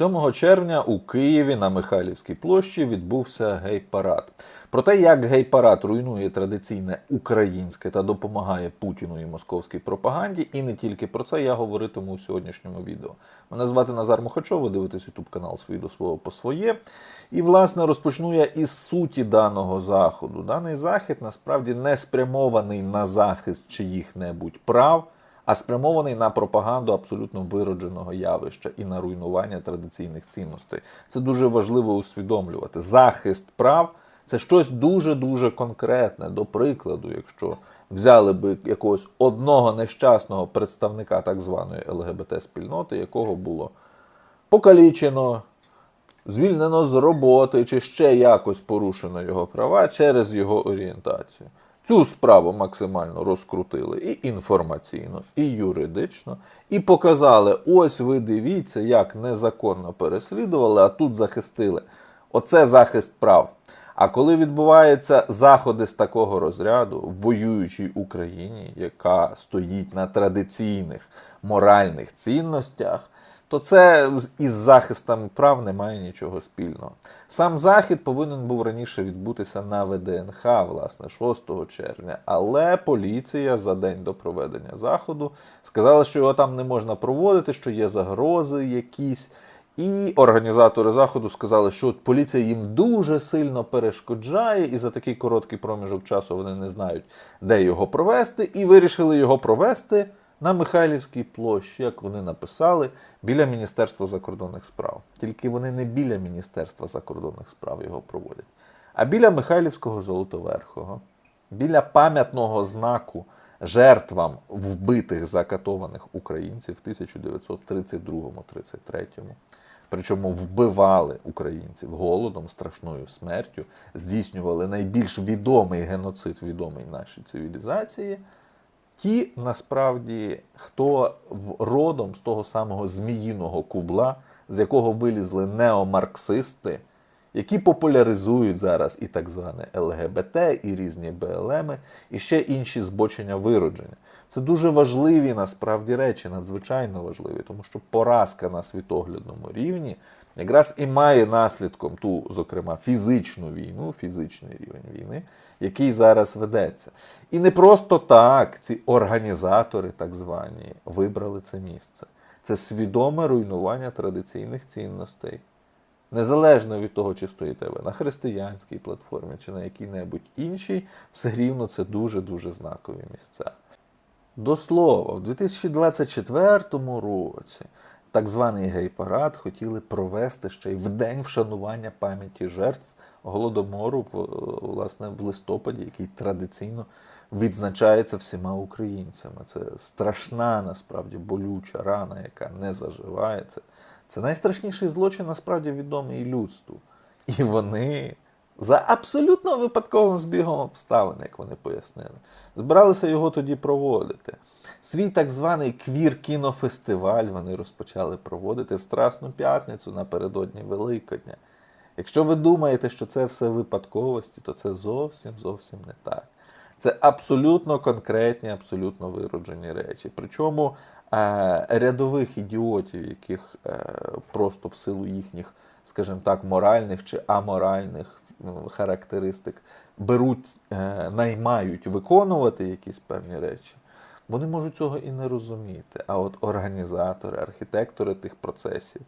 7 червня у Києві на Михайлівській площі відбувся гей-парад. Про те, як гей-парад руйнує традиційне українське та допомагає Путіну і московській пропаганді, і не тільки про це я говоритиму у сьогоднішньому відео. Мене звати Назар Мухачов, ви дивитесь ютуб канал свій до свого по своє. І, власне, розпочну я із суті даного заходу. Даний захід насправді не спрямований на захист чиїх-небудь прав а спрямований на пропаганду абсолютно виродженого явища і на руйнування традиційних цінностей. Це дуже важливо усвідомлювати. Захист прав це щось дуже дуже конкретне. До прикладу, якщо взяли би якогось одного нещасного представника так званої ЛГБТ-спільноти, якого було покалічено. Звільнено з роботи чи ще якось порушено його права через його орієнтацію. Цю справу максимально розкрутили і інформаційно, і юридично, і показали: ось ви дивіться, як незаконно переслідували, а тут захистили. Оце захист прав. А коли відбуваються заходи з такого розряду в воюючій Україні, яка стоїть на традиційних моральних цінностях, то це із захистом прав немає нічого спільного. Сам захід повинен був раніше відбутися на ВДНХ, власне, 6 червня. Але поліція за день до проведення заходу сказала, що його там не можна проводити, що є загрози якісь. І організатори заходу сказали, що от поліція їм дуже сильно перешкоджає, і за такий короткий проміжок часу вони не знають, де його провести, і вирішили його провести на Михайлівській площі, як вони написали, біля Міністерства закордонних справ. Тільки вони не біля Міністерства закордонних справ його проводять, а біля Михайлівського Золотоверхого, біля пам'ятного знаку жертвам вбитих закатованих українців в 1932-33. Причому вбивали українців голодом, страшною смертю, здійснювали найбільш відомий геноцид відомий нашій цивілізації. Ті насправді, хто родом з того самого зміїного кубла, з якого вилізли неомарксисти, які популяризують зараз і так зване ЛГБТ, і різні БЛМи, і ще інші збочення виродження. Це дуже важливі насправді речі, надзвичайно важливі, тому що поразка на світоглядному рівні якраз і має наслідком ту, зокрема, фізичну війну, фізичний рівень війни, який зараз ведеться. І не просто так ці організатори, так звані, вибрали це місце. Це свідоме руйнування традиційних цінностей. Незалежно від того, чи стоїте ви на християнській платформі чи на якій-небудь іншій, все рівно це дуже-дуже знакові місця. До слова, в 2024 році так званий гей-парад хотіли провести ще й в день вшанування пам'яті жертв голодомору в, власне, в листопаді, який традиційно відзначається всіма українцями. Це страшна, насправді, болюча рана, яка не заживається. Це найстрашніший злочин, насправді відомий людству. І вони за абсолютно випадковим збігом обставин, як вони пояснили, збиралися його тоді проводити. Свій так званий квір-кінофестиваль вони розпочали проводити в Страсну п'ятницю напередодні Великодня. Якщо ви думаєте, що це все випадковості, то це зовсім зовсім не так. Це абсолютно конкретні, абсолютно вироджені речі. Причому е, рядових ідіотів, яких е, просто в силу їхніх, скажімо так, моральних чи аморальних характеристик беруть, е, наймають виконувати якісь певні речі. Вони можуть цього і не розуміти. А от організатори, архітектори тих процесів,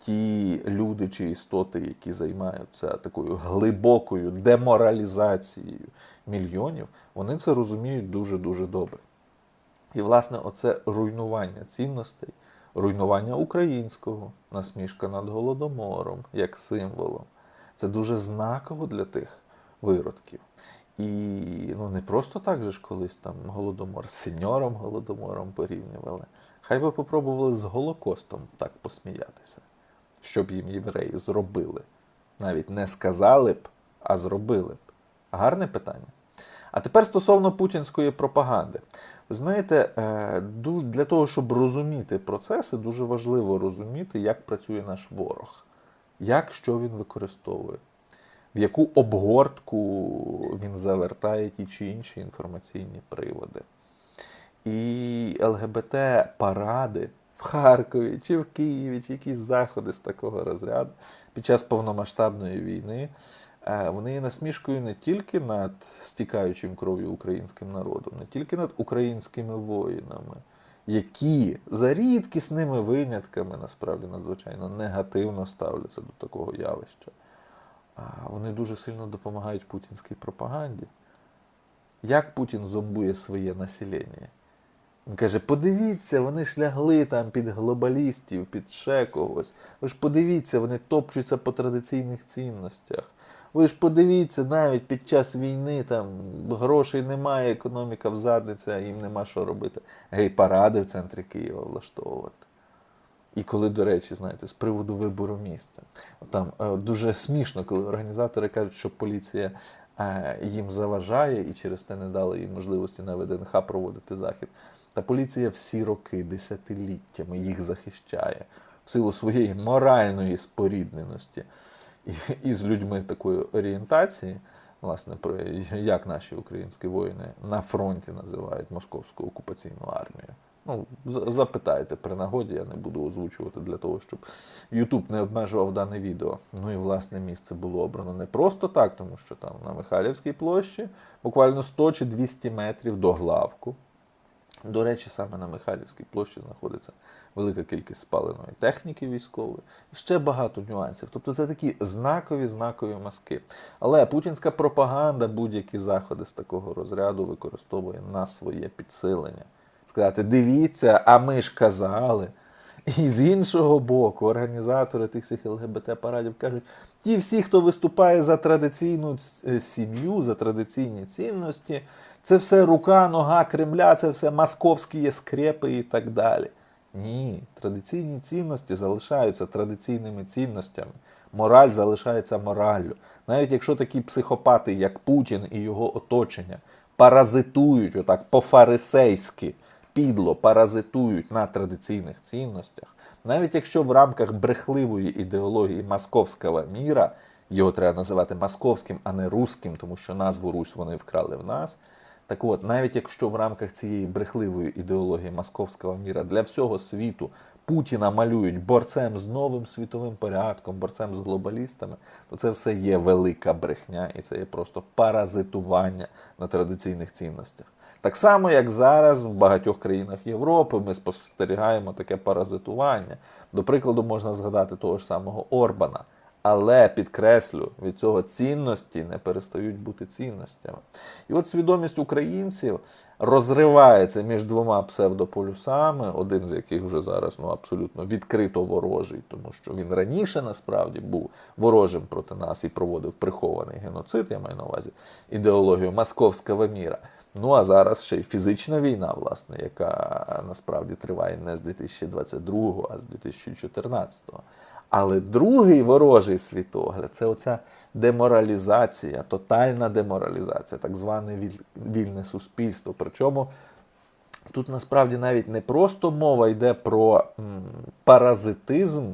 ті люди чи істоти, які займаються такою глибокою деморалізацією мільйонів, вони це розуміють дуже-дуже добре. І, власне, оце руйнування цінностей, руйнування українського, насмішка над голодомором як символом. Це дуже знаково для тих виродків. І ну, не просто так же ж колись там голодомор з сеньором голодомором порівнювали. Хай би попробували з Голокостом так посміятися, щоб їм євреї зробили. Навіть не сказали б, а зробили б. Гарне питання. А тепер стосовно путінської пропаганди. Ви знаєте, е, для того, щоб розуміти процеси, дуже важливо розуміти, як працює наш ворог, як що він використовує в яку обгортку він завертає ті чи інші інформаційні приводи. І ЛГБТ-паради в Харкові чи в Києві, чи якісь заходи з такого розряду під час повномасштабної війни, е, вони є насмішкою не тільки над стікаючим кров'ю українським народом, не тільки над українськими воїнами, які за рідкісними винятками насправді надзвичайно негативно ставляться до такого явища. Вони дуже сильно допомагають путінській пропаганді. Як Путін зомбує своє населення? Він каже: подивіться, вони ж лягли там під глобалістів, під ще когось. Ви ж подивіться, вони топчуться по традиційних цінностях. Ви ж подивіться, навіть під час війни там грошей немає, економіка в задниця, їм нема що робити. Гей-паради в центрі Києва влаштовувати. І коли, до речі, знаєте, з приводу вибору місця, там е, дуже смішно, коли організатори кажуть, що поліція е, їм заважає і через те не дали їм можливості на ВДНХ проводити захід. Та поліція всі роки, десятиліттями їх захищає в силу своєї моральної спорідненості і, і з людьми такої орієнтації, власне, про як наші українські воїни на фронті називають московську окупаційну армію. Ну, запитайте при нагоді, я не буду озвучувати для того, щоб YouTube не обмежував дане відео. Ну і власне місце було обрано не просто так, тому що там на Михайлівській площі буквально 100 чи 200 метрів до главку. До речі, саме на Михайлівській площі знаходиться велика кількість спаленої техніки військової, і ще багато нюансів. Тобто це такі знакові знакові маски. Але путінська пропаганда будь-які заходи з такого розряду використовує на своє підсилення. Сказати, дивіться, а ми ж казали. І з іншого боку, організатори тих всіх ЛГБТ-парадів кажуть, ті всі, хто виступає за традиційну сім'ю, за традиційні цінності, це все рука, нога Кремля, це все московські скрепи і так далі. Ні, традиційні цінності залишаються традиційними цінностями. Мораль залишається мораллю. Навіть якщо такі психопати, як Путін і його оточення, паразитують отак по-фарисейськи, підло паразитують на традиційних цінностях, навіть якщо в рамках брехливої ідеології московського міра, його треба називати московським, а не руським, тому що назву Русь вони вкрали в нас. Так от, навіть якщо в рамках цієї брехливої ідеології московського міра для всього світу Путіна малюють борцем з новим світовим порядком, борцем з глобалістами, то це все є велика брехня, і це є просто паразитування на традиційних цінностях. Так само, як зараз в багатьох країнах Європи ми спостерігаємо таке паразитування. До прикладу, можна згадати того ж самого Орбана. Але підкреслю, від цього цінності не перестають бути цінностями. І от свідомість українців розривається між двома псевдополюсами, один з яких вже зараз ну, абсолютно відкрито ворожий, тому що він раніше насправді був ворожим проти нас і проводив прихований геноцид, я маю на увазі ідеологію московського міра. Ну а зараз ще й фізична війна, власне, яка насправді триває не з 2022, а з 2014. Але другий ворожий світогляд це оця деморалізація, тотальна деморалізація, так зване вільне суспільство. Причому тут насправді навіть не просто мова йде про паразитизм,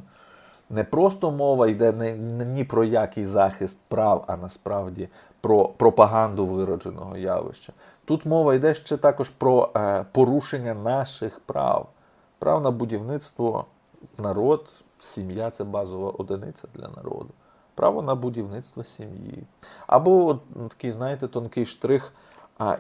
не просто мова йде не, ні про який захист прав, а насправді про пропаганду виродженого явища. Тут мова йде ще також про е, порушення наших прав. Прав на будівництво народ, сім'я це базова одиниця для народу. Право на будівництво сім'ї. Або такий, знаєте, тонкий штрих,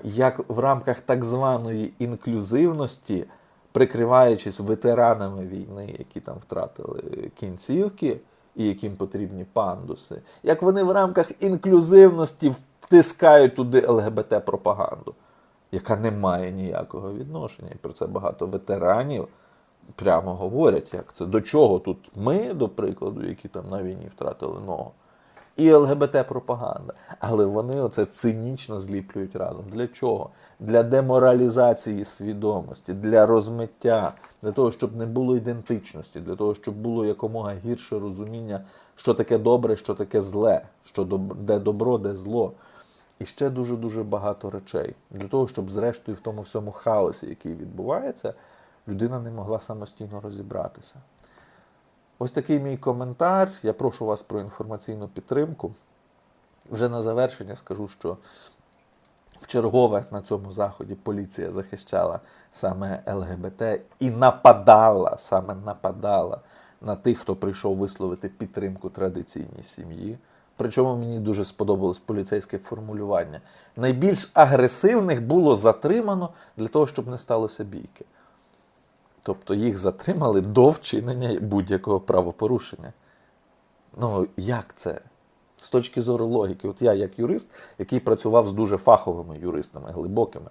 як в рамках так званої інклюзивності, прикриваючись ветеранами війни, які там втратили кінцівки і яким потрібні пандуси, як вони в рамках інклюзивності втискають туди ЛГБТ-пропаганду, яка не має ніякого відношення. І про це багато ветеранів прямо говорять, як це до чого тут ми, до прикладу, які там на війні втратили ногу, і ЛГБТ-пропаганда. Але вони оце цинічно зліплюють разом. Для чого? Для деморалізації свідомості, для розмиття, для того, щоб не було ідентичності, для того, щоб було якомога гірше розуміння, що таке добре, що таке зле, що доб- де добро, де зло. І ще дуже-дуже багато речей. Для того, щоб зрештою в тому всьому хаосі, який відбувається, людина не могла самостійно розібратися. Ось такий мій коментар. Я прошу вас про інформаційну підтримку. Вже на завершення скажу, що В чергове на цьому заході поліція захищала саме ЛГБТ і нападала, саме нападала на тих, хто прийшов висловити підтримку традиційній сім'ї. Причому мені дуже сподобалось поліцейське формулювання. Найбільш агресивних було затримано для того, щоб не сталося бійки. Тобто їх затримали до вчинення будь-якого правопорушення. Ну, як це? З точки зору логіки, от я, як юрист, який працював з дуже фаховими юристами, глибокими.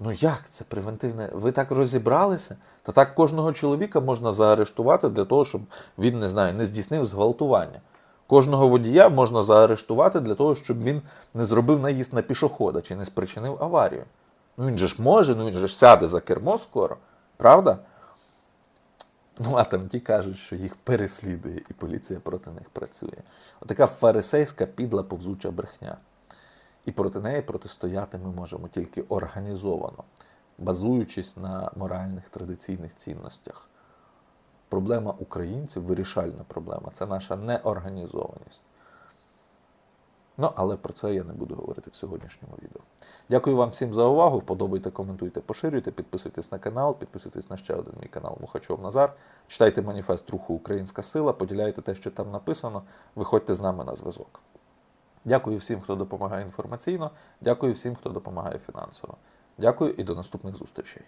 Ну як це превентивне? Ви так розібралися? Та так кожного чоловіка можна заарештувати для того, щоб він не знаю, не здійснив зґвалтування. Кожного водія можна заарештувати для того, щоб він не зробив наїзд на пішохода чи не спричинив аварію. Ну він же ж може, ну він же ж сяде за кермо скоро, правда? Ну, а там ті кажуть, що їх переслідує, і поліція проти них працює. Отака фарисейська підла повзуча брехня. І проти неї протистояти ми можемо тільки організовано, базуючись на моральних традиційних цінностях. Проблема українців, вирішальна проблема це наша неорганізованість. Ну, але про це я не буду говорити в сьогоднішньому відео. Дякую вам всім за увагу. Вподобайте, коментуйте, поширюйте, підписуйтесь на канал, підписуйтесь на ще один мій канал Мухачов Назар. Читайте маніфест руху Українська Сила, поділяйте те, що там написано. Виходьте з нами на зв'язок. Дякую всім, хто допомагає інформаційно. Дякую всім, хто допомагає фінансово. Дякую і до наступних зустрічей.